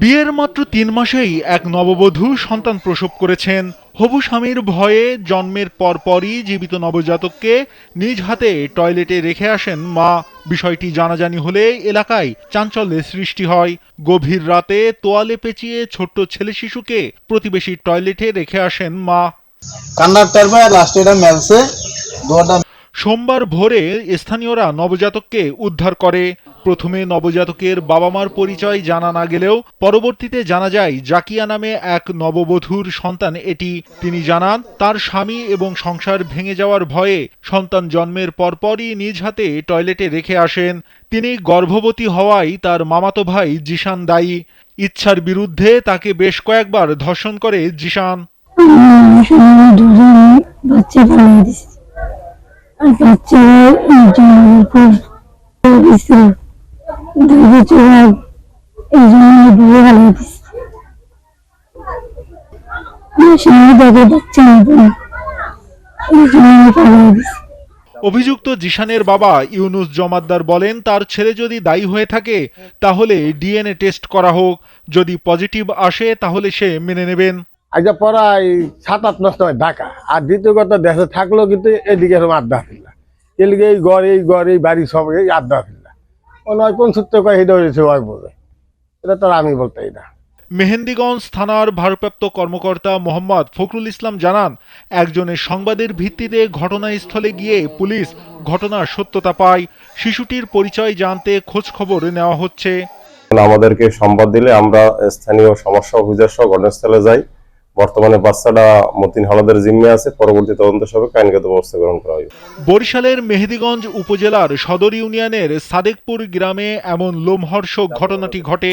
বিয়ের মাত্র তিন মাসেই এক নববধূ সন্তান প্রসব করেছেন। হবু স্বামীর ভয়ে জন্মের পরপরই জীবিত নবজাতককে নিজ হাতে টয়লেটে রেখে আসেন মা। বিষয়টি জানাজানি হলে এলাকায় চাঞ্চল্যের সৃষ্টি হয়। গভীর রাতে তোয়ালে পেঁচিয়ে ছোট্ট ছেলে শিশুকে প্রতিবেশীর টয়লেটে রেখে আসেন মা। কান্নার টাইমে লাস্টে মেলছে সোমবার ভোরে স্থানীয়রা নবজাতককে উদ্ধার করে। প্রথমে নবজাতকের বাবা মার পরিচয় জানা না গেলেও পরবর্তীতে জানা যায় জাকিয়া নামে এক নববধূর সন্তান। এটি তিনি জানান, তার স্বামী এবং সংসার ভেঙে যাওয়ার ভয়ে সন্তান জন্মের পরপরই নিজ হাতে টয়লেটে রেখে আসেন। তিনি গর্ভবতী হওয়ায় তার মামাতো ভাই জিশান দায়ী। ইচ্ছার বিরুদ্ধে তাকে বেশ কয়েকবার ধর্ষণ করে জিশান। বাচ্চা অভিযুক্ত জিশানের বাবা ইউনুস জমাদ্দার বলেন, তার ছেলে যদি দায়ী হয়ে থাকে, তাহলে ডিএনএ টেস্ট করা হোক। যদি পজিটিভ আসে, তাহলে সে মেনে নেবেন। আজকে পড়াই সাত আট মাস নয় ঢাকা আর দ্বিতীয় কথা, দেশে থাকলেও কিন্তু এদিকে আড্ডা ফিল্লা এদিকে এই ঘর এই ঘর, এই বাড়ি, সব এই আড্ডা ফিল্লা নয় কোন সূত্র কয় এটা হয়েছে ওই বলে। এটা তো আমি বলতেই না। মেহেন্দিগঞ্জ থানার ভারপ্রাপ্ত কর্মকর্তা মোহাম্মদ ফখরুল ইসলাম জানান একজনের সংবাদের ভিত্তিতে ঘটনাস্থলে গিয়ে পুলিশ ঘটনার সত্যতা পায়। শিশুটির পরিচয় জানতে খোঁজ খবর নেওয়া হচ্ছে। আমাদেরকে সংবাদ দিলে আমরা স্থানীয় সমস্যা অভিযোগ সহ ঘটনাস্থলে যাই। বর্তমানে বাচ্চাটা মতিন হালাদের জিম্মে আছে পরবর্তী তদন্ত সাপেক্ষে আইনগত ব্যবস্থা গ্রহণ করা হবে। বরিশালের মেহেদিগঞ্জ উপজেলার সদর ইউনিয়নের সাদেকপুর গ্রামে এমন লোমহর্ষক ঘটনাটি ঘটে।